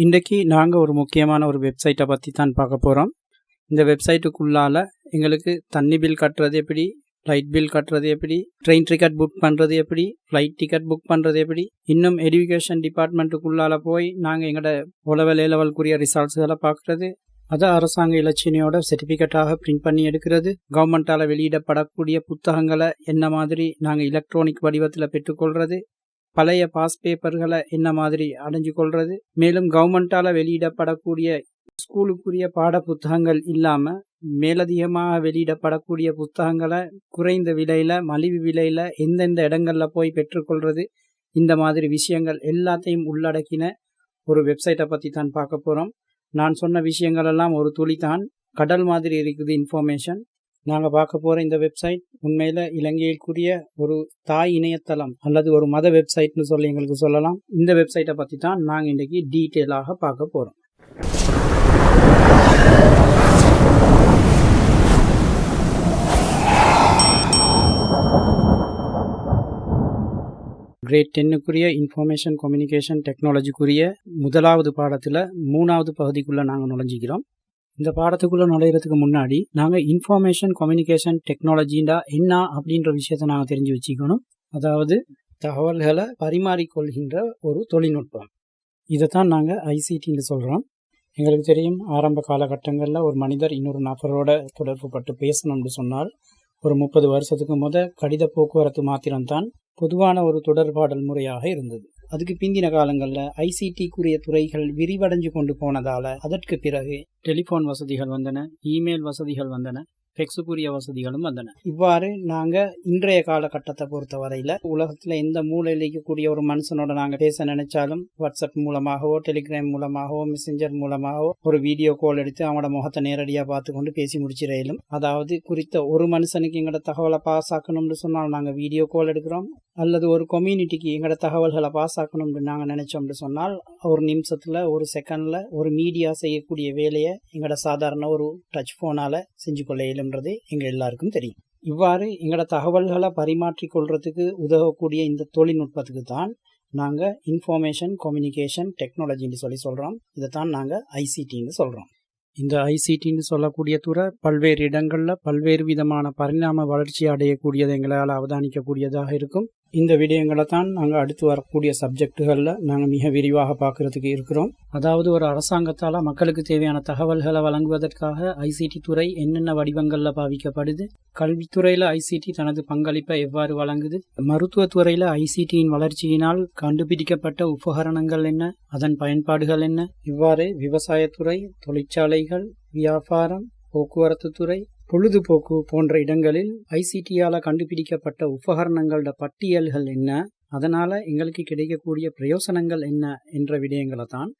இன்றைக்கி நாங்கள் ஒரு முக்கியமான ஒரு வெப்சைட்டை பற்றி தான் பார்க்க போகிறோம் இந்த வெப்சைட்டுக்குள்ளால் எங்களுக்கு தண்ணி பில் கட்டுறது எப்படி லைட் பில் கட்டுறது எப்படி ட்ரெயின் டிக்கெட் புக் பண்ணுறது எப்படி ஃப்ளைட் டிக்கெட் புக் பண்ணுறது எப்படி இன்னும் எஜுகேஷன் டிபார்ட்மெண்ட்டுக்குள்ளால் போய் நாங்கள் எங்களோட உளவல் ஏலவல்குரிய ரிசால்ட்ஸ்களை பார்க்குறது அதை அரசாங்க இலச்சினையோட சர்டிஃபிகேட்டாக பிரிண்ட் பண்ணி எடுக்கிறது கவர்மெண்ட்டால் வெளியிடப்படக்கூடிய புத்தகங்களை என்ன மாதிரி நாங்கள் எலக்ட்ரானிக் வடிவத்தில் பெற்றுக்கொள்கிறது பழைய பாஸ் பேப்பர்களை என்ன மாதிரி அடைஞ்சு கொள்வது மேலும் கவர்மெண்ட்டால் வெளியிடப்படக்கூடிய ஸ்கூலுக்குரிய பாட புத்தகங்கள் இல்லாமல் மேலதிகமாக வெளியிடப்படக்கூடிய புத்தகங்களை குறைந்த விலையில் மலிவு விலையில் எந்தெந்த இடங்களில் போய் பெற்றுக்கொள்வது இந்த மாதிரி விஷயங்கள் எல்லாத்தையும் உள்ளடக்கின ஒரு வெப்சைட்டை பற்றி தான் பார்க்க போகிறோம் நான் சொன்ன விஷயங்கள் எல்லாம் ஒரு துளி தான் கடல் மாதிரி இருக்குது இன்ஃபர்மேஷன். நாங்கள் பார்க்க போகிற இந்த வெப்சைட் உண்மையில் இலங்கையிற்குரிய ஒரு தாய் இணையதளம் அல்லது ஒரு மத வெப்சைட்னு சொல்லி எங்களுக்கு சொல்லலாம். இந்த வெப்சைட்டை பற்றி தான் நாங்கள் இன்றைக்கி டீட்டெயிலாக பார்க்க போகிறோம் கிரேட் டென்னுக்குரிய இன்ஃபர்மேஷன் கம்யூனிகேஷன் டெக்னாலஜிக்குரிய முதலாவது பாடத்தில் மூணாவது பகுதிக்குள்ளே நாங்கள் நுழைஞ்சிக்கிறோம். இந்த பாடத்துக்குள்ளே நுழையிறதுக்கு முன்னாடி நாங்கள் இன்ஃபர்மேஷன் கம்யூனிகேஷன் டெக்னாலஜிண்டா என்ன அப்படின்ற விஷயத்த நாங்கள் தெரிஞ்சு வச்சுக்கணும். அதாவது தகவல்களை பரிமாறிக்கொள்கின்ற ஒரு தொழில்நுட்பம். இதை தான் நாங்கள் ஐசிடின்னு சொல்கிறோம் எங்களுக்கு தெரியும் ஆரம்ப காலகட்டங்களில் ஒரு மனிதர் இன்னொரு நபரோட தொடர்பு பட்டு பேசணும்னு சொன்னால் ஒரு முப்பது வருஷத்துக்கு முத கடித போக்குவரத்து மாத்திரம்தான் பொதுவான ஒரு தொடர்பாடல் முறையாக இருந்தது. அதுக்கு பிந்தின காலங்களில் ஐசிடிக்குரிய துறைகள் விரிவடைஞ்சு கொண்டு போனதால அதற்கு பிறகு டெலிஃபோன் வசதிகள் வந்தன இமெயில் வசதிகள் வந்தன. ஃபெக்ஸுக்குரிய வசதிகளும் வந்தன. இவ்வாறு நாங்கள் இன்றைய காலகட்டத்தை பொறுத்த வரையில் உலகத்தில் எந்த மூலையில் இருக்கக்கூடிய ஒரு மனுஷனோட நாங்கள் பேச நினைச்சாலும் வாட்ஸ்அப் மூலமாகவோ டெலிகிராம் மூலமாகவோ மெசஞ்சர் மூலமாகவோ ஒரு வீடியோ கால் எடுத்து அவனோட முகத்தை நேரடியாக பார்த்து கொண்டு பேசி முடிச்சிடையிலும் அதாவது குறித்த ஒரு மனுஷனுக்கு எங்களோட தகவலை பாஸ் ஆக்கணும்னு சொன்னால் நாங்கள் வீடியோ கால் எடுக்கிறோம் அல்லது ஒரு கம்யூனிட்டிக்கு எங்களோட தகவல்களை பாஸ் ஆக்கணும்னு நாங்கள் நினைச்சோம்னு சொன்னால் ஒரு நிமிஷத்தில் ஒரு செகண்டில் ஒரு மீடியா செய்யக்கூடிய வேலையை எங்களோட சாதாரண ஒரு டச் ஃபோனால் செஞ்சு கொள்ள இயலும்ன்றது எங்கள் எல்லாருக்கும் தெரியும். இவ்வாறு எங்களோட தகவல்களை பரிமாற்றிக்கொள்றதுக்கு உதவக்கூடிய இந்த தொழில்நுட்பத்துக்கு தான் நாங்கள் இன்ஃபர்மேஷன் கம்யூனிகேஷன் டெக்னாலஜின்னு சொல்லி சொல்கிறோம் இதை தான் நாங்கள் ஐசிடின்னு சொல்கிறோம் இந்த ஐசிடின்னு சொல்லக்கூடிய துறை பல்வேறு இடங்களில் பல்வேறு விதமான பரிணாம வளர்ச்சி அடையக்கூடியதை எங்களால் அவதானிக்கக்கூடியதாக இருக்கும். இந்த விடயங்களை தான் நாங்கள் அடுத்து வரக்கூடிய சப்ஜெக்டுகளில் நாங்கள் மிக விரிவாக பார்க்கறதுக்கு இருக்கிறோம். அதாவது ஒரு அரசாங்கத்தால் மக்களுக்கு தேவையான தகவல்களை வழங்குவதற்காக ஐசிடி துறை என்னென்ன வடிவங்களில் பாவிக்கப்படுது கல்வித்துறையில் ஐசிடி தனது பங்களிப்பை எவ்வாறு வழங்குது மருத்துவத்துறையில் ஐசிடியின் வளர்ச்சியினால் கண்டுபிடிக்கப்பட்ட உபகரணங்கள் என்ன அதன் பயன்பாடுகள் என்ன இவ்வாறு விவசாயத்துறை தொழிற்சாலைகள் வியாபாரம் போக்குவரத்து துறை பொழுதுபோக்கு போன்ற இடங்களில் ஐசிடியால் கண்டுபிடிக்கப்பட்ட உபகரணங்களோட பட்டியல்கள் என்ன? அதனால் எங்களுக்கு கிடைக்கக்கூடிய பிரயோசனங்கள் என்ன? என்ற விடயங்களை தான்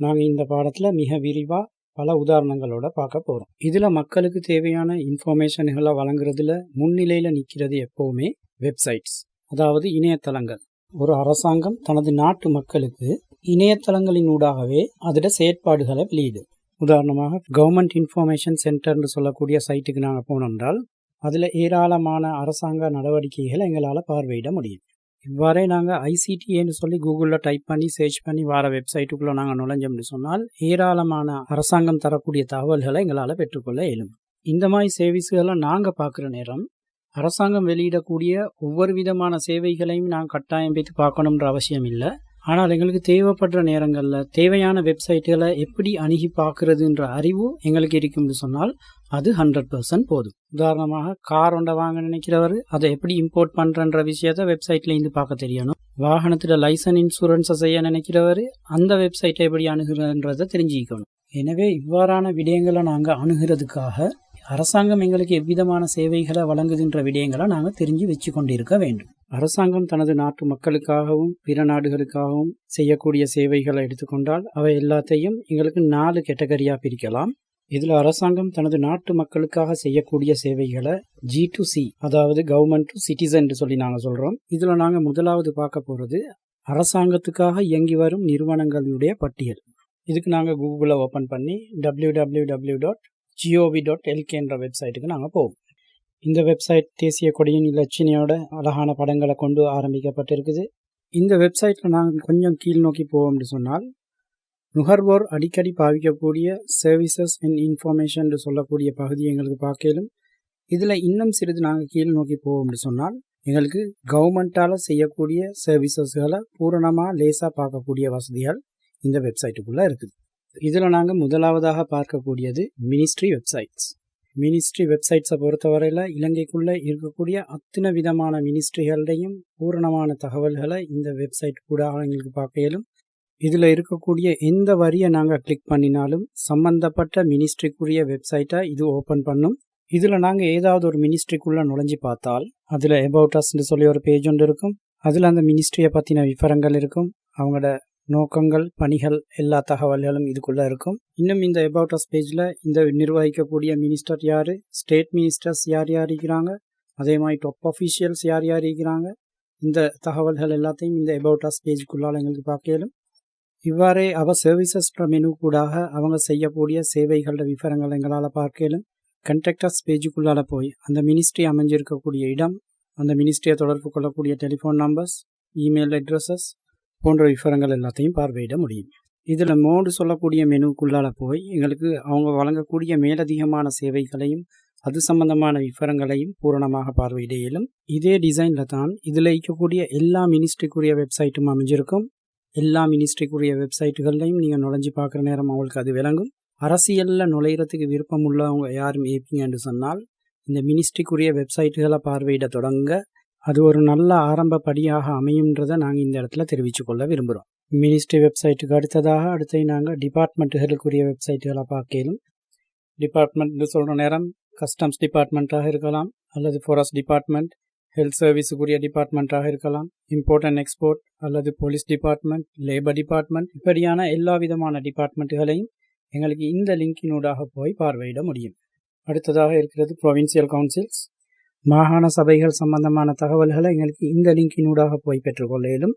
நாங்கள் இந்த பாடத்தில் மிக விரிவாக பல உதாரணங்களோட பார்க்க போகிறோம் இதில் மக்களுக்கு தேவையான இன்ஃபர்மேஷன்களை வழங்குறதுல முன்னிலையில் நிற்கிறது எப்போவுமே வெப்சைட்ஸ் அதாவது இணையதளங்கள். ஒரு அரசாங்கம் தனது நாட்டு மக்களுக்கு இணையதளங்களின் ஊடாகவே அதோட செயற்பாடுகளை வெளியிடும் உதாரணமாக கவர்மெண்ட் இன்ஃபர்மேஷன் சென்டர்னு சொல்லக்கூடிய சைட்டுக்கு நாங்கள் போனோம்னால் அதில் ஏராளமான அரசாங்க நடவடிக்கைகளை எங்களால் பார்வையிட முடியும். இவ்வாறே நாங்கள் ஐசிடிஏன்னு சொல்லி கூகுளில் டைப் பண்ணி சர்ச் பண்ணி வர வெப்சைட்டுக்குள்ளே நாங்கள் நுழைஞ்சோம்னு சொன்னால் ஏராளமான அரசாங்கம் தரக்கூடிய தகவல்களை எங்களால் பெற்றுக்கொள்ள இயலும். இந்த மாதிரி சேவிஸ்களை நாங்கள் பார்க்குற நேரம் அரசாங்கம் வெளியிடக்கூடிய ஒவ்வொரு விதமான சேவைகளையும் நாங்கள் கட்டாயம் வைத்து பார்க்கணுன்ற அவசியம் இல்லை. ஆனால் எங்களுக்கு தேவைப்படுற நேரங்களில் தேவையான வெப்சைட்டுகளை எப்படி அணுகி பார்க்கறதுன்ற அறிவு எங்களுக்கு இருக்கும்னு சொன்னால் அது ஹண்ட்ரட் பர்சன்ட் போதும். உதாரணமாக கார் ஒன்றை வாங்க நினைக்கிறவர் அதை எப்படி இம்போர்ட் பண்ணுறன்ற விஷயத்த வெப்சைட்ல இருந்து பார்க்க தெரியணும். வாகனத்தில் லைசன் இன்சூரன்ஸை செய்ய நினைக்கிறவர் அந்த வெப்சைட்டை எப்படி அணுகிறன்றதை தெரிஞ்சுக்கணும் எனவே இவ்வாறான விடயங்களை நாங்கள் அணுகிறதுக்காக அரசாங்கம் எங்களுக்கு எவ்விதமான சேவைகளை வழங்குகின்ற விடயங்களை நாங்கள் தெரிஞ்சு வச்சு கொண்டிருக்க வேண்டும். அரசாங்கம் தனது நாட்டு மக்களுக்காகவும் பிற நாடுகளுக்காகவும் செய்யக்கூடிய சேவைகளை எடுத்துக்கொண்டால் அவை எல்லாத்தையும் எங்களுக்கு நாலு கேட்டகரியாக பிரிக்கலாம். இதில் அரசாங்கம் தனது நாட்டு மக்களுக்காக செய்யக்கூடிய சேவைகளை ஜி டு சி அதாவது கவர்மெண்ட் டு சிட்டிசன் சொல்லி நாங்கள் சொல்கிறோம் இதில் நாங்கள் முதலாவது பார்க்க போகிறது அரசாங்கத்துக்காக இயங்கி வரும் நிறுவனங்களுடைய பட்டியல். இதுக்கு நாங்கள் கூகுளில் ஓப்பன் பண்ணி W W W dot G O V dot L K என்ற வெப்சைட்டுக்கு நாங்கள் போவோம். இந்த வெப்சைட் தேசிய கொடியின் இலச்சினையோட அழகான படங்களை கொண்டு ஆரம்பிக்கப்பட்டிருக்குது. இந்த வெப்சைட்டில் நாங்கள் கொஞ்சம் கீழ் நோக்கி போவோம்னு சொன்னால் நுகர்வோர் அடிக்கடி பாவிக்கக்கூடிய சர்வீசஸ் அண்ட் இன்ஃபர்மேஷன் சொல்லக்கூடிய பகுதி எங்களுக்கு பார்க்கலும் இதில் இன்னும் சிறிது நாங்கள் கீழ் நோக்கி போவோம்னு சொன்னால் எங்களுக்கு கவர்மெண்ட்டால் செய்யக்கூடிய சர்வீசஸ்களை பூரணமாக லேசாக பார்க்கக்கூடிய வசதிகள் இந்த வெப்சைட்டுக்குள்ளே இருக்குது. இதில் நாங்கள் முதலாவதாக பார்க்கக்கூடியது மினிஸ்ட்ரி வெப்சைட்ஸ் மினிஸ்ட்ரி வெப்சைட்ஸை பொறுத்தவரையில் இலங்கைக்குள்ளே இருக்கக்கூடிய அத்தனை விதமான மினிஸ்ட்ரிகள்டையும் பூரணமான தகவல்களை இந்த வெப்சைட் கூட எங்களுக்கு பார்க்க இயலும் இதில் இருக்கக்கூடிய எந்த வரியை நாங்கள் கிளிக் பண்ணினாலும் சம்பந்தப்பட்ட மினிஸ்ட்ரிக்குரிய வெப்சைட்டை இது ஓப்பன் பண்ணும். இதில் நாங்கள் ஏதாவது ஒரு மினிஸ்ட்ரிக்குள்ளே நுழைஞ்சு பார்த்தால் அதில் எபவுட் அஸ்ன்னு சொல்லி ஒரு பேஜ் ஒன்று இருக்கும். அதில் அந்த மினிஸ்ட்ரியை பற்றின விவரங்கள் இருக்கும். அவங்களோட நோக்கங்கள் பணிகள் எல்லா தகவல்களும் இதுக்குள்ளே இருக்கும். இன்னும் இந்த அபவுட் அஸ் பேஜில் இந்த நிர்வகிக்கக்கூடிய மினிஸ்டர் யார்? ஸ்டேட் மினிஸ்டர்ஸ் யார் யார் இருக்கிறாங்க? அதே மாதிரி டாப் அஃபீஷியல்ஸ் யார் யார் இருக்கிறாங்க? இந்த தகவல்கள் எல்லாத்தையும் இந்த அபவுட் அஸ் பேஜுக்குள்ளால் எங்களுக்கு பார்க்கலும். இவ்வாறே அவ சர்வீசஸ் மெனு கூடாக அவங்க செய்யக்கூடிய சேவைகளோட விவரங்கள் எங்களால் பார்க்கலும். கண்டக்டர்ஸ் பேஜுக்குள்ளால் போய் அந்த மினிஸ்ட்ரி அமைஞ்சிருக்கக்கூடிய இடம் அந்த மினிஸ்ட்ரியை தொடர்பு கொள்ளக்கூடிய டெலிஃபோன் நம்பர்ஸ் இமெயில் அட்ரஸஸ் போன்ற விவரங்கள் எல்லாத்தையும் பார்வையிட முடியும். இதில் மோடு சொல்லக்கூடிய மெனுக்குள்ளால் போய் எங்களுக்கு அவங்க வழங்கக்கூடிய மேலதிகமான சேவைகளையும் அது சம்பந்தமான விவரங்களையும் பூரணமாக பார்வையிட இயலும். இதே டிசைனில் தான் இதில் இருக்கக்கூடிய எல்லா மினிஸ்ட்ரிக்குரிய வெப்சைட்டும் அமைஞ்சிருக்கும். எல்லா மினிஸ்ட்ரிக்குரிய வெப்சைட்டுகள்லையும் நீங்கள் நுழைஞ்சு பார்க்குற நேரம் அவங்களுக்கு அது விளங்கும். அரசியலில் நுழையிறதுக்கு விருப்பம் உள்ளவங்க யாரும் ஏற்பீங்கன்னு சொன்னால் இந்த மினிஸ்ட்ரிக்குரிய வெப்சைட்டுகளை பார்வையிட தொடங்க அது ஒரு நல்ல ஆரம்ப படியாக அமையும்ன்றதை நாங்கள் இந்த இடத்துல தெரிவித்து கொள்ள விரும்புகிறோம் மினிஸ்ட்ரி வெப்சைட்டுக்கு அடுத்ததாக அடுத்து நாங்கள் டிபார்ட்மெண்ட்டுகளுக்குரிய வெப்சைட்டுகளை பார்க்கலும் டிபார்ட்மெண்ட்னு சொல்கிற நேரம் கஸ்டம்ஸ் டிபார்ட்மெண்ட்டாக இருக்கலாம் அல்லது ஃபாரஸ்ட் டிபார்ட்மெண்ட் ஹெல்த் சர்வீஸுக்குரிய டிபார்ட்மெண்ட்டாக இருக்கலாம் இம்போர்ட் அண்ட் எக்ஸ்போர்ட் அல்லது போலீஸ் டிபார்ட்மெண்ட் லேபர் டிபார்ட்மெண்ட் இப்படியான எல்லா விதமான டிபார்ட்மெண்ட்டுகளையும் எங்களுக்கு இந்த லிங்கினூடாக போய் பார்வையிட முடியும். அடுத்ததாக இருக்கிறது ப்ரொவின்சியல் கவுன்சில்ஸ் மாகாண சபைகள் சம்பந்தமான தகவல்களை எங்களுக்கு இந்த லிங்கினூடாக போய் பெற்றுக்கொள்ள இயலும்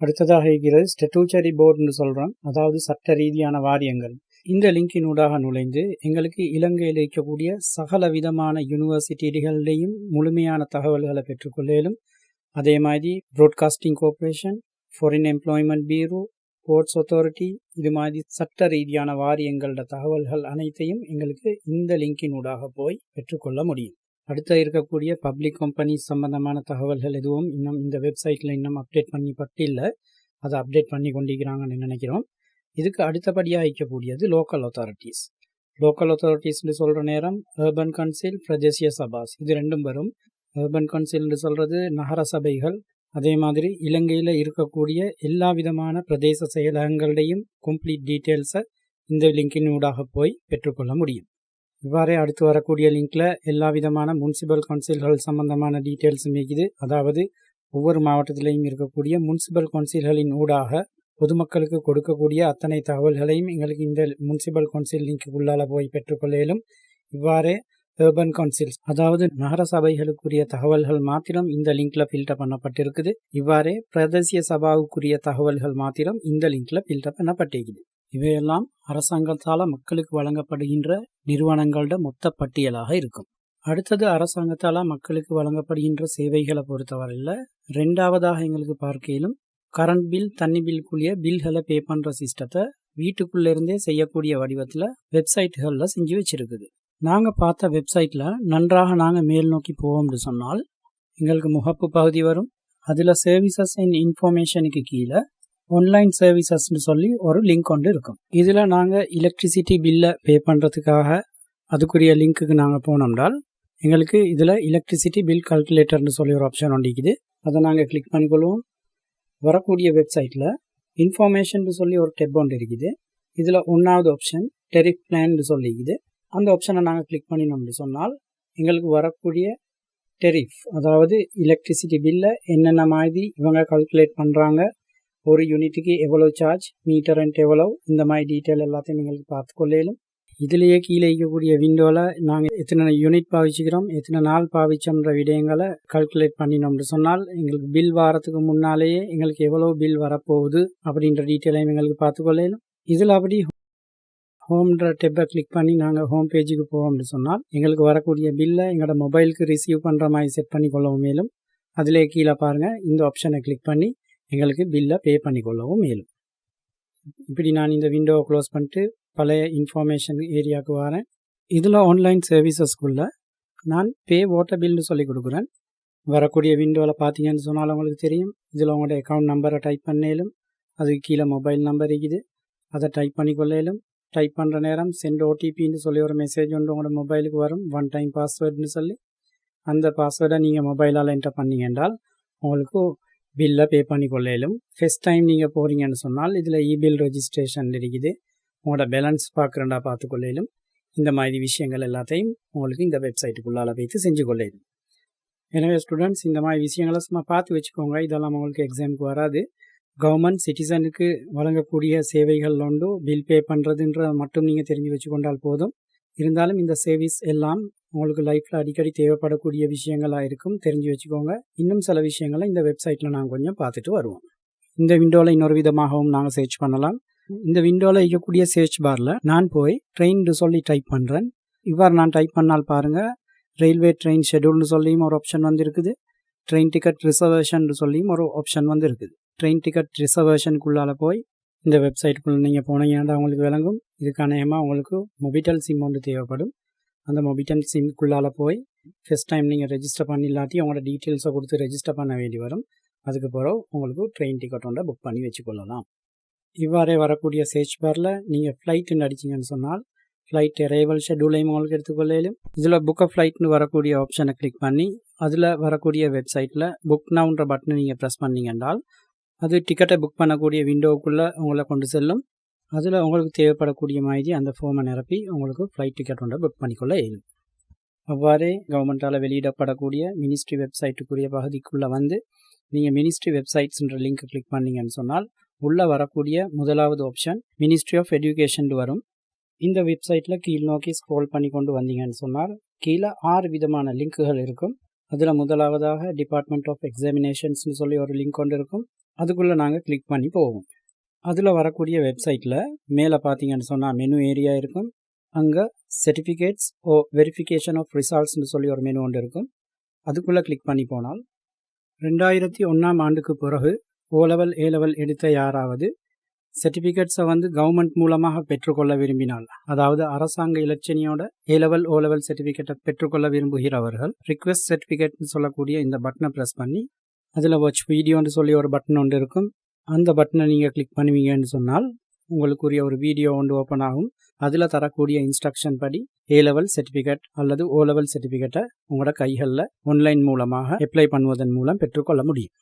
அடுத்ததாக இருக்கிறது ஸ்டெட்டூச்சரி போர்டுன்னு சொல்கிறோம் அதாவது சட்ட ரீதியான வாரியங்கள். இந்த லிங்கினூடாக நுழைந்து எங்களுக்கு இலங்கையில் இருக்கக்கூடிய சகல விதமான யூனிவர்சிட்டிகளிலேயும் முழுமையான தகவல்களை பெற்றுக்கொள்ளையிலும் அதே மாதிரி broadcasting corporation foreign employment bureau ports authority இது மாதிரி சட்ட ரீதியான வாரியங்களோட தகவல்கள் அனைத்தையும் எங்களுக்கு இந்த லிங்கினூடாக போய் பெற்றுக்கொள்ள முடியும். அடுத்த இருக்கக்கூடிய பப்ளிக் கம்பெனிஸ் சம்மந்தமான தகவல்கள் எதுவும் இன்னும் இந்த வெப்சைட்டில் இன்னும் அப்டேட் பண்ணி பட்டு இல்லை. அதை அப்டேட் பண்ணி கொண்டிருக்கிறாங்கன்னு நினைக்கிறோம். இதுக்கு அடுத்தபடியாக வைக்கக்கூடியது லோக்கல் அத்தாரிட்டிஸ் லோக்கல் அத்தாரிட்டிஸ்னு சொல்கிற நேரம் ஏர்பன் கவுன்சில் பிரதேசிய சபாஸ். இது ரெண்டும் வரும். ஏர்பன் கவுன்சில்னு சொல்கிறது நகர சபைகள் அதே மாதிரி இலங்கையில் இருக்கக்கூடிய எல்லா விதமான பிரதேச செயலகங்களையும் கம்ப்ளீட் டீட்டெயில்ஸை இந்த லிங்கின் ஊடாக போய் பெற்றுக்கொள்ள முடியும். இவ்வாறே அடுத்து வரக்கூடிய லிங்க்ல எல்லா விதமான முனிசிபல் கவுன்சில்கள் சம்பந்தமான டீட்டெயில்ஸும் இருக்குது. அதாவது ஒவ்வொரு மாவட்டத்திலையும் இருக்கக்கூடிய முனிசிபல் கவுன்சில்களின் ஊடாக பொதுமக்களுக்கு கொடுக்கக்கூடிய அத்தனை தகவல்களையும் எங்களுக்கு இந்த முனிசிபல் கவுன்சில் லிங்க்குள்ளால போய் பெற்றுக்கொள்ளையிலும் இவ்வாறே ஏர்பன் கவுன்சில்ஸ் அதாவது நகர சபைகளுக்குரிய தகவல்கள் மாத்திரம் இந்த லிங்க்ல ஃபில்டர் பண்ணப்பட்டிருக்குது. இவ்வாறே பிரதேசிய சபாவுக்குரிய தகவல்கள் மாத்திரம் இந்த லிங்க்ல ஃபில்டர் பண்ணப்பட்டிருக்குது. இவையெல்லாம் அரசாங்கத்தால் மக்களுக்கு வழங்கப்படுகின்ற நிறுவனங்களோட மொத்த பட்டியலாக இருக்கும். அடுத்தது அரசாங்கத்தால் மக்களுக்கு வழங்கப்படுகின்ற சேவைகளை பொறுத்தவரையில் ரெண்டாவதாக எங்களுக்கு பார்க்கையிலும் கரண்ட் பில் தண்ணி பில்குள்ளேயே பில்களை பே பண்ணுற சிஸ்டத்தை வீட்டுக்குள்ளே இருந்தே செய்யக்கூடிய வடிவத்தில் வெப்சைட்டுகளில் செஞ்சு வச்சிருக்குது. நாங்கள் பார்த்த வெப்சைட்டில் நன்றாக நாங்கள் மேல் நோக்கி போவோம்னு சொன்னால் எங்களுக்கு முகப்பு பகுதி வரும். அதில் சர்வீசஸ் அண்ட் இன்ஃபர்மேஷனுக்கு கீழே ஆன்லைன் சர்வீசஸ்னு சொல்லி ஒரு லிங்க் ஒன்று இருக்கும். இதில் நாங்கள் எலக்ட்ரிசிட்டி பில்லை பே பண்ணுறதுக்காக அதுக்குரிய லிங்க்குக்கு நாங்கள் போனோம்னால் எங்களுக்கு இதில் எலக்ட்ரிசிட்டி பில் கால்குலேட்டர்னு சொல்லி ஒரு ஆப்ஷன் ஒண்டிக்குது அதை நாங்கள் கிளிக் பண்ணிக்கொள்வோம். வரக்கூடிய வெப்சைட்டில் இன்ஃபர்மேஷன் சொல்லி ஒரு டெப் ஒன்று இருக்குது. இதில் ஒன்றாவது ஆப்ஷன் டெரிஃப் பிளான் சொல்லிக்குது அந்த ஆப்ஷனை நாங்கள் கிளிக் பண்ணினோம்னு சொன்னால் எங்களுக்கு வரக்கூடிய டெரிஃப் அதாவது எலக்ட்ரிசிட்டி பில்லை என்னென்ன மாதிரி இவங்க கால்குலேட் பண்ணுறாங்க ஒரு யூனிட்டுக்கு எவ்வளோ சார்ஜ் மீட்டர் அண்ட் எவ்வளோ இந்த மாதிரி டீட்டெயில் எல்லாத்தையும் எங்களுக்கு பார்த்து கொள்ளையிலும் இதுலேயே கீழே இருக்கக்கூடிய விண்டோவில் நாங்கள் எத்தனை யூனிட் பாவிச்சுக்கிறோம் எத்தனை நாள் பாவிச்சோம்ன்ற விடயங்களை கல்குலேட் பண்ணினோம்னு சொன்னால் எங்களுக்கு பில் வாரத்துக்கு முன்னாலேயே எங்களுக்கு எவ்வளோ பில் வரப்போகுது அப்படின்ற டீட்டெயிலையும் எங்களுக்கு பார்த்து கொள்ளையிலும் இதில் அப்படி ஹோம்ன்ற டெப்பை கிளிக் பண்ணி நாங்கள் ஹோம் பேஜுக்கு போவோம்னு சொன்னால் எங்களுக்கு வரக்கூடிய பில்லை எங்களோட மொபைலுக்கு ரிசீவ் பண்ணுற மாதிரி செட் பண்ணி கொள்ளவும் மேலும். அதிலே கீழே பாருங்கள் இந்த ஆப்ஷனை கிளிக் பண்ணி எங்களுக்கு பில்லை பே பண்ணிக்கொள்ளவும் மேலும் இப்படி நான் இந்த விண்டோவை க்ளோஸ் பண்ணிட்டு பழைய இன்ஃபர்மேஷன் ஏரியாவுக்கு வரேன். இதில் ஆன்லைன் சர்வீசஸ்க்குள்ளே நான் பே வாட்டர் பில்னு சொல்லி கொடுக்குறேன். வரக்கூடிய விண்டோவில் பார்த்தீங்கன்னு சொன்னால் உங்களுக்கு தெரியும். இதில் உங்களோட அக்கௌண்ட் நம்பரை டைப் பண்ணேலும் அதுக்கு கீழே மொபைல் நம்பர் இருக்குது. அதை டைப் பண்ணி கொள்ளையிலும் டைப் பண்ணுற நேரம் சென்ட் ஓடிபின்னு சொல்லி ஒரு மெசேஜ் ஒன்று உங்களோட மொபைலுக்கு வரும். ஒன் டைம் பாஸ்வேர்டுன்னு சொல்லி. அந்த பாஸ்வேர்டை நீங்கள் மொபைலால் என்டர் பண்ணீங்க என்றால் உங்களுக்கு பில்லை பே பண்ணி கொள்ளையிலும் ஃபஸ்ட் டைம் நீங்கள் போகிறீங்கன்னு சொன்னால் இதில் இபில் ரெஜிஸ்ட்ரேஷன் இருக்குது. உங்களோட பேலன்ஸ் பார்க்குறண்டா பார்த்து கொள்ளையிலும் இந்த மாதிரி விஷயங்கள் எல்லாத்தையும் உங்களுக்கு இந்த வெப்சைட்டுக்குள்ளால் வைத்து செஞ்சு கொள்ளையிலும் எனவே ஸ்டூடெண்ட்ஸ் இந்த மாதிரி விஷயங்களை சும்மா பார்த்து வச்சுக்கோங்க. இதெல்லாம் உங்களுக்கு எக்ஸாமுக்கு வராது. கவர்மெண்ட் சிட்டிசனுக்கு வழங்கக்கூடிய சேவைகள் உண்டு. பில் பே பண்ணுறதுன்ற மட்டும் நீங்கள் தெரிஞ்சு வச்சுக்கொண்டால் போதும். இருந்தாலும் இந்த சேவிஸ் எல்லாம் உங்களுக்கு லைஃப்பில் அடிக்கடி தேவைப்படக்கூடிய விஷயங்களாக இருக்கும் தெரிஞ்சு வச்சுக்கோங்க. இன்னும் சில விஷயங்களை இந்த வெப்சைட்டில் நாங்கள் கொஞ்சம் பார்த்துட்டு வருவோம். இந்த விண்டோவில் இன்னொரு விதமாகவும் நாங்கள் சர்ச் பண்ணலாம். இந்த விண்டோவில் இருக்கக்கூடிய சர்ச் பாரில் நான் போய் ட்ரெயின்னு சொல்லி டைப் பண்ணுறேன் இவ்வாறு நான் டைப் பண்ணால் பாருங்கள் ரயில்வே ட்ரெயின் ஷெடியூல்னு சொல்லியும் ஒரு ஆப்ஷன் வந்து இருக்குது ட்ரெயின் டிக்கெட் ரிசர்வேஷன் சொல்லியும் ஒரு ஆப்ஷன் வந்து இருக்குது ட்ரெயின் டிக்கெட் ரிசர்வேஷனுக்குள்ளால் போய் இந்த வெப்சைட்டுக்குள்ளே நீங்கள் போனீங்கன்னா உங்களுக்கு விளங்கும். இதுக்கு அநேகமாக உங்களுக்கு மொபிட்டல் சிம் ஒன்று தேவைப்படும். அந்த மொபிட்டல் சிம்க்குள்ளால் போய் ஃபஸ்ட் டைம் நீங்கள் ரெஜிஸ்டர் பண்ணி இல்லாட்டி உங்களோட டீட்டெயில்ஸை கொடுத்து ரெஜிஸ்டர் பண்ண வேண்டி வரும். அதுக்கு பிறகு உங்களுக்கு ட்ரெயின் டிக்கெட் ஒன்றை புக் பண்ணி வச்சுக்கொள்ளலாம். இவ்வாறே வரக்கூடிய சேர்ச் பாரில் நீங்கள் ஃப்ளைட்டுன்னு அடிச்சிங்கன்னு சொன்னால் ஃப்ளைட் அரைவல் ஷெடியூலையும் உங்களுக்கு எடுத்துக்கொள்ளையிலும் இதில் புக் அ ஃப்ளைட்னு வரக்கூடிய ஆப்ஷனை கிளிக் பண்ணி அதில் வரக்கூடிய வெப்சைட்டில் புக் நவுன்ற பட்டனை நீங்கள் ப்ரெஸ் பண்ணிங்கன்றால் அது டிக்கெட்டை புக் பண்ணக்கூடிய விண்டோவுக்குள்ளே உங்களை கொண்டு செல்லும். அதில் உங்களுக்கு தேவைப்படக்கூடிய மாதிரி அந்த ஃபார்மை நிரப்பி உங்களுக்கு ஃப்ளைட் டிக்கெட் ஒன்றை புக் பண்ணிக்கொள்ள இயலும். அவ்வாறே கவர்மெண்ட்டால் வெளியிடப்படக்கூடிய மினிஸ்ட்ரி வெப்சைட்டுக்குரிய பகுதிக்குள்ளே வந்து நீங்கள் மினிஸ்ட்ரி வெப்சைட்ஸ்ன்ற லிங்க் கிளிக் பண்ணீங்கன்னு சொன்னால் உள்ளே வரக்கூடிய முதலாவது ஆப்ஷன் மினிஸ்ட்ரி ஆஃப் எஜுகேஷன் வரும். இந்த வெப்சைட்டில் கீழ் நோக்கி ஸ்க்ரோல் பண்ணி கொண்டு வந்தீங்கன்னு சொன்னால் கீழே ஆறு விதமான லிங்க்குகள் இருக்கும். அதில் முதலாவதாக டிபார்ட்மெண்ட் ஆஃப் எக்ஸாமினேஷன்ஸ்னு சொல்லி ஒரு லிங்க் கொண்டு இருக்கும். அதுக்குள்ளே நாங்கள் கிளிக் பண்ணி போவோம். அதில் வரக்கூடிய வெப்சைட்டில் மேலே பார்த்தீங்கன்னு சொன்னால் மெனு ஏரியா இருக்கும். அங்கே சர்டிஃபிகேட்ஸ் ஓ வெரிஃபிகேஷன் ஆஃப் ரிசால்ட்ஸ்னு சொல்லி ஒரு மெனு ஒன்று இருக்கும். அதுக்குள்ளே கிளிக் பண்ணி போனால் ரெண்டாயிரத்தி ஒன்றாம் ஆண்டுக்கு பிறகு ஓ லெவல் ஏ லெவல் எடுத்த யாராவது சர்டிஃபிகேட்ஸை வந்து கவர்மெண்ட் மூலமாக பெற்றுக்கொள்ள விரும்பினால் அதாவது அரசாங்க இலட்சணியோட ஏ லெவல் ஓ லெவல் சர்டிஃபிகேட்டை பெற்றுக்கொள்ள விரும்புகிறவர்கள் ரிக்வெஸ்ட் சர்டிஃபிகேட்னு சொல்லக்கூடிய இந்த பட்டனை ப்ரெஸ் பண்ணி அதில் வாட்ச் வீடியோன்னு சொல்லி ஒரு பட்டன் ஒன்று இருக்கும். அந்த பட்டனை நீங்கள் கிளிக் பண்ணுவீங்கன்னு சொன்னால் உங்களுக்குரிய ஒரு வீடியோ ஒன்று ஓப்பன் ஆகும். அதில் தரக்கூடிய இன்ஸ்ட்ரக்ஷன் படி ஏ லெவல் சர்டிஃபிகேட் அல்லது ஓ லெவல் சர்டிஃபிகேட்டை உங்களோட கைகளில் ஆன்லைன் மூலமாக அப்ளை பண்ணுவதன் மூலம் பெற்றுக்கொள்ள முடியும்.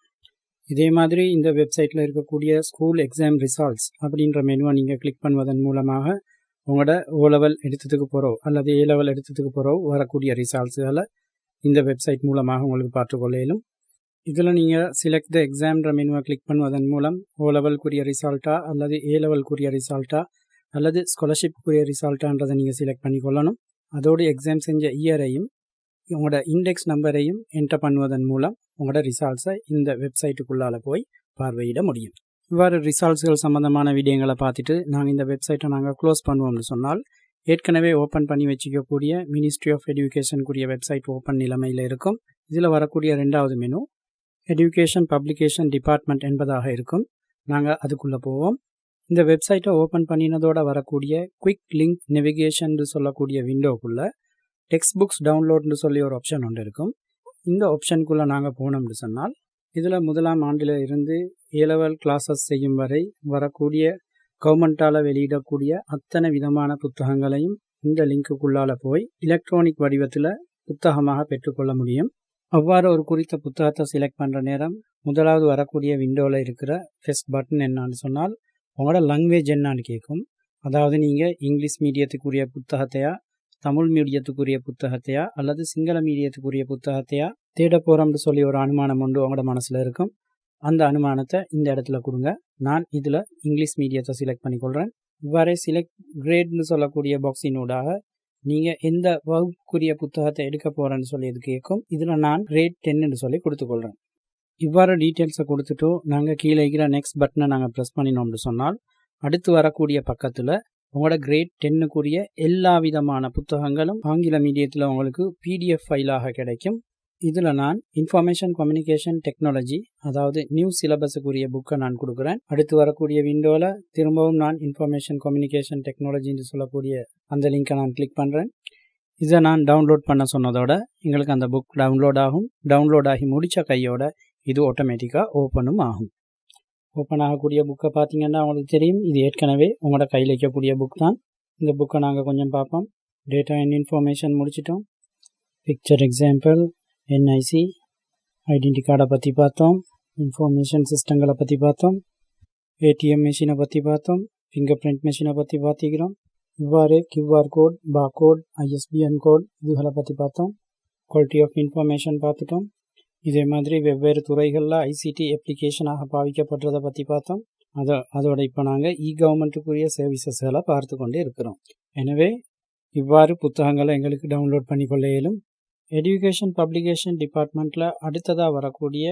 இதே மாதிரி இந்த வெப்சைட்டில் இருக்கக்கூடிய ஸ்கூல் எக்ஸாம் ரிசால்ட்ஸ் அப்படின்ற மெனுவை நீங்கள் கிளிக் பண்ணுவதன் மூலமாக உங்களோட ஓ லெவல் எடுத்ததுக்கு போகிறோம் அல்லது ஏ லெவல் எடுத்ததுக்கு போகிறோம் வரக்கூடிய ரிசால்ட்ஸுகளை இந்த வெப்சைட் மூலமாக உங்களுக்கு பார்த்துக்கொள்ள இயலும் இதில் நீங்கள் சிலக்ட் த எக்ஸாம்ன்ற மெனுவை கிளிக் பண்ணுவதன் மூலம் ஓ லெவல்குரிய ரிசால்ட்டா அல்லது ஏ லெவல்குரிய ரிசால்ட்டா அல்லது ஸ்காலர்ஷிப்புக்குரிய ரிசால்ட்டான்றதை நீங்கள் செலக்ட் பண்ணிக்கொள்ளணும். அதோடு எக்ஸாம் செஞ்ச இயரையும் உங்களோட இண்டெக்ஸ் நம்பரையும் என்டர் பண்ணுவதன் மூலம் உங்களோட ரிசால்ட்ஸை இந்த வெப்சைட்டுக்குள்ளால் போய் பார்வையிட முடியும். இவ்வாறு ரிசால்ட்ஸ்கள் சம்மந்தமான வீடியோங்களை பார்த்துட்டு நாங்கள் இந்த வெப்சைட்டை நாங்கள் க்ளோஸ் பண்ணுவோம்னு சொன்னால் ஏற்கனவே ஓப்பன் பண்ணி வச்சுக்கக்கூடிய மினிஸ்ட்ரி ஆஃப் எஜுகேஷனுக்குரிய வெப்சைட் ஓப்பன் நிலைமையில் இருக்கும். இதில் வரக்கூடிய ரெண்டாவது மெனு எஜுகேஷன் பப்ளிகேஷன் டிபார்ட்மெண்ட் என்பதாக இருக்கும். நாங்கள் அதுக்குள்ளே போவோம். இந்த வெப்சைட்டை ஓப்பன் பண்ணினதோடு வரக்கூடிய குவிக் லிங்க் நெவிகேஷன் சொல்லக்கூடிய விண்டோக்குள்ளே டெக்ஸ்ட் புக்ஸ் டவுன்லோட்னு சொல்லி ஒரு ஆப்ஷன் ஒன்று இருக்கும். இந்த ஆப்ஷனுக்குள்ளே நாங்கள் போனோம்னு சொன்னால் இதில் முதலாம் ஆண்டில் இருந்து ஏலவல் கிளாஸஸ் செய்யும் வரை வரக்கூடிய கவர்மெண்ட்டால் வெளியிடக்கூடிய அத்தனை விதமான புத்தகங்களையும் இந்த லிங்க்குள்ளால் போய் எலக்ட்ரானிக் வடிவத்தில் புத்தகமாக பெற்றுக்கொள்ள முடியும். அவ்வாறு ஒரு குறித்த புத்தகத்தை செலக்ட் பண்ணுற நேரம் முதலாவது வரக்கூடிய விண்டோவில் இருக்கிற ஃபெஸ்ட் பட்டன் என்னான்னு சொன்னால் உங்களோட லாங்குவேஜ் என்னான்னு கேட்கும் அதாவது நீங்கள் இங்கிலீஷ் மீடியத்துக்குரிய புத்தகத்தையா தமிழ் மீடியத்துக்குரிய புத்தகத்தையா அல்லது சிங்கள மீடியத்துக்குரிய புத்தகத்தையா தேட போகிறோம்னு சொல்லி ஒரு அனுமானம் உண்டு உங்களோட மனசில் இருக்கும். அந்த அனுமானத்தை இந்த இடத்துல கொடுங்க. நான் இதில் இங்கிலீஷ் மீடியத்தை செலக்ட் பண்ணிக்கொள்கிறேன் இவ்வாறே சிலெக்ட் கிரேட்னு சொல்லக்கூடிய பாக்ஸினூடாக நீங்கள் எந்த வகுப்புக்குரிய புத்தகத்தை எடுக்க போகிறேன்னு சொல்லி இது கேட்கும் இதில் நான் கிரேட் டென்னு சொல்லி கொடுத்துக்கொள்கிறேன் இவ்வாறு டீட்டெயில்ஸை கொடுத்துட்டு நாங்கள் கீழே இருக்கிற நெக்ஸ்ட் பட்டனை நாங்கள் ப்ரெஸ் பண்ணினோம்னு சொன்னால் அடுத்து வரக்கூடிய பக்கத்தில் உங்களோட கிரேட் டென்னுக்குரிய எல்லா விதமான புத்தகங்களும் ஆங்கில மீடியத்தில் உங்களுக்கு பிடிஎஃப் ஃபைலாக கிடைக்கும். இதில் நான் இன்ஃபர்மேஷன் கம்யூனிகேஷன் டெக்னாலஜி அதாவது நியூ சிலபஸுக்குரிய புக்கை நான் கொடுக்குறேன். அடுத்து வரக்கூடிய விண்டோவில் திரும்பவும் நான் இன்ஃபர்மேஷன் கம்யூனிகேஷன் டெக்னாலஜின்னு சொல்லக்கூடிய அந்த லிங்கை நான் கிளிக் பண்ணுறேன் இதை நான் டவுன்லோட் பண்ண சொன்னதோட எங்களுக்கு அந்த புக் டவுன்லோட் ஆகும். டவுன்லோட் ஆகி முடித்த கையோட இது ஆட்டோமேட்டிக்காக ஓப்பனும் ஆகும். ஓப்பன் ஆகக்கூடிய புக்கை பார்த்தீங்கன்னா உங்களுக்கு தெரியும். இது ஏற்கனவே உங்களோட கையில் வைக்கக்கூடிய புக் தான். இந்த புக்கை நாங்கள் கொஞ்சம் பார்ப்போம். டேட்டா அண்ட் இன்ஃபர்மேஷன் முடிச்சிட்டோம். பிக்சர் எக்ஸாம்பிள் என்ஐசி ஐடென்டி கார்டை பற்றி பார்த்தோம் இன்ஃபர்மேஷன் சிஸ்டங்களை பற்றி பார்த்தோம் ஏடிஎம் மிஷினை பற்றி பார்த்தோம் ஃபிங்கர் பிரிண்ட் மிஷினை பற்றி பார்த்துக்கிறோம் இவ்வாறு QR code bar code ISBN code இதுகளை பற்றி பார்த்தோம். குவாலிட்டி ஆஃப் இன்ஃபர்மேஷன் பார்த்துட்டோம். இதே மாதிரி வெவ்வேறு துறைகளில் ஐசிடி அப்ளிகேஷனாக பாவிக்கப்படுறதை பற்றி பார்த்தோம். அதை அதோட இப்போ நாங்கள் இ கவர்மெண்ட்டுக்குரிய சர்வீசஸ்களை பார்த்து கொண்டே இருக்கிறோம். எனவே இவ்வாறு புத்தகங்களை எங்களுக்கு டவுன்லோட் பண்ணிக்கொள்ள இயலும். எஜுகேஷன் பப்ளிகேஷன் டிபார்ட்மெண்ட்டில் அடுத்ததாக வரக்கூடிய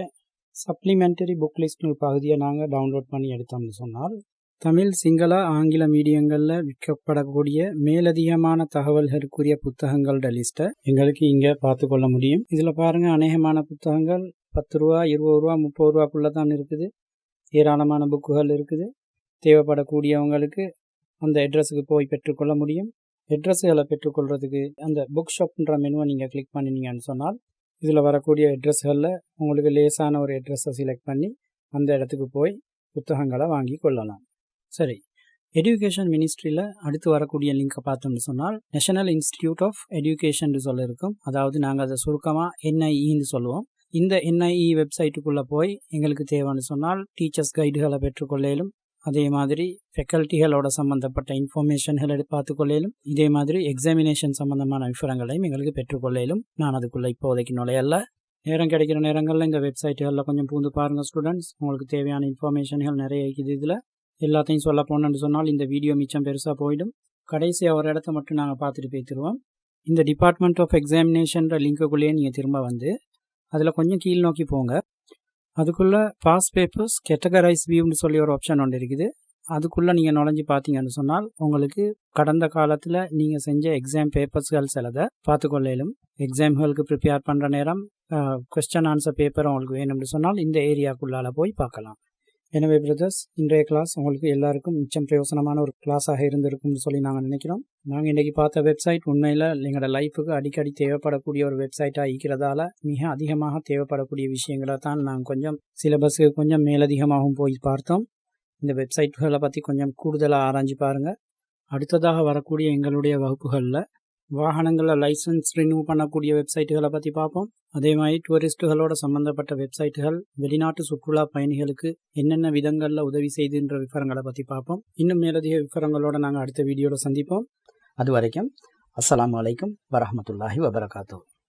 சப்ளிமெண்டரி புக் லிஸ்ட் பகுதியை நாங்கள் டவுன்லோட் பண்ணி எடுத்தோம்னு சொன்னால் தமிழ் சிங்கள ஆங்கில மீடியங்களில் விற்கப்படக்கூடிய மேலதிகமான தகவல்களுக்குரிய புத்தகங்களோட லிஸ்ட்டை எங்களுக்கு இங்கே பார்த்து கொள்ள முடியும். இதில் பாருங்கள் அநேகமான புத்தகங்கள் பத்து ரூபா இருபது ரூபா முப்பது ரூபாக்குள்ளே தான் இருக்குது. ஏராளமான புக்குகள் இருக்குது. தேவைப்படக்கூடியவங்களுக்கு அந்த அட்ரஸுக்கு போய் பெற்றுக்கொள்ள முடியும். அட்ரஸுகளை பெற்றுக்கொள்கிறதுக்கு அந்த புக் ஷாப்ன்ற மெனுவை நீங்கள் கிளிக் பண்ணினீங்கன்னு சொன்னால் இதில் வரக்கூடிய அட்ரஸ்களில் உங்களுக்கு லேசான ஒரு அட்ரஸை செலக்ட் பண்ணி அந்த இடத்துக்கு போய் புத்தகங்களை வாங்கி கொள்ளலாம். சரி. எஜுகேஷன் மினிஸ்ட்ரியில் அடுத்து வரக்கூடிய லிங்கை பார்த்தோம்னு சொன்னால் நேஷனல் இன்ஸ்டிடியூட் ஆஃப் எஜுகேஷன் சொல்ல இருக்கும். அதாவது நாங்கள் அதை சுருக்கமாக என்ஐஇன்னு சொல்லுவோம். இந்த என்ஐஇ வெப்சைட்டுக்குள்ளே போய் எங்களுக்கு தேவைன்னு சொன்னால் டீச்சர்ஸ் கைடுகளை பெற்றுக்கொள்ளையிலும் அதே மாதிரி ஃபெக்கல்ட்டிகளோட சம்மந்தப்பட்ட இன்ஃபர்மேஷன்களை பார்த்துக்கொள்ளையிலும் இதே மாதிரி எக்ஸாமினேஷன் சம்மந்தமான விவரங்களையும் எங்களுக்கு பெற்றுக்கொள்ளையிலும் நான் அதுக்குள்ளே இப்போதைக்கு நுழையல்ல. நேரம் கிடைக்கிற நேரங்களில் இந்த வெப்சைட்டுகளில் கொஞ்சம் பூந்து பாருங்கள் ஸ்டூடெண்ட்ஸ் உங்களுக்கு தேவையான இன்ஃபர்மேஷன்கள் நிறைய இருக்குது இதில். எல்லாத்தையும் சொல்ல போனோன்னு சொன்னால் இந்த வீடியோ மிச்சம் பெருசாக போயிடும். கடைசியாக ஒரு இடத்த மட்டும் நாங்கள் பார்த்துட்டு போய்த்துருவோம் இந்த டிபார்ட்மெண்ட் ஆஃப் எக்ஸாமினேஷன்ற லிங்க்குள்ளேயே நீங்கள் திரும்ப வந்து அதில் கொஞ்சம் கீழ் நோக்கி போங்க. அதுக்குள்ளே பாஸ் பேப்பர்ஸ் கெட்டகரைஸ் வியூன்னு சொல்லி ஒரு ஆப்ஷன் ஒன்று இருக்குது. அதுக்குள்ளே நீங்கள் நுழைஞ்சு பார்த்தீங்கன்னு சொன்னால் உங்களுக்கு கடந்த காலத்தில் நீங்கள் செஞ்ச எக்ஸாம் பேப்பர்ஸ்கள் சிலதை பார்த்துக்கொள்ளையிலும் எக்ஸாம்களுக்கு ப்ரிப்பேர் பண்ணுற நேரம் கொஸ்டின் ஆன்சர் பேப்பர் உங்களுக்கு வேணும்னு சொன்னால் இந்த ஏரியாக்குள்ளால் போய் பார்க்கலாம். எனவே பிரதர்ஸ் இன்றைய கிளாஸ் உங்களுக்கு எல்லாருக்கும் மிச்சம் பிரயோசனமான ஒரு கிளாஸாக இருந்திருக்கும்னு சொல்லி நாங்கள் நினைக்கிறோம். நாங்கள் இன்றைக்கி பார்த்த வெப்சைட் உண்மையில் எங்களோட லைஃபுக்கு அடிக்கடி தேவைப்படக்கூடிய ஒரு வெப்சைட்டாக இருக்கிறதால மிக அதிகமாக தேவைப்படக்கூடிய விஷயங்களை தான் நாங்கள் கொஞ்சம் சிலபஸுக்கு கொஞ்சம் மேலதிகமாகவும் போய் பார்த்தோம். இந்த வெப்சைட்களை பற்றி கொஞ்சம் கூடுதலாக ஆராய்ஞ்சு பாருங்கள் அடுத்ததாக வரக்கூடிய எங்களுடைய வகுப்புகளில் வாகனங்களில் லைசன்ஸ் ரினியூ பண்ணக்கூடிய வெப்சைட்டுகளை பற்றி பார்ப்போம். அதே மாதிரி டூரிஸ்ட்டுகளோட சம்மந்தப்பட்ட வெப்சைட்டுகள் வெளிநாட்டு சுற்றுலா பயணிகளுக்கு என்னென்ன விதங்களில் உதவி செய்துன்ற விவரங்களை பற்றி பார்ப்போம். இன்னும் மேலதிக விவரங்களோட நாங்கள் அடுத்த வீடியோவில் சந்திப்போம். அது வரைக்கும் அஸ்லாம் வலைக்கம் வரமத்துல்லாஹி வபரகாத்தூ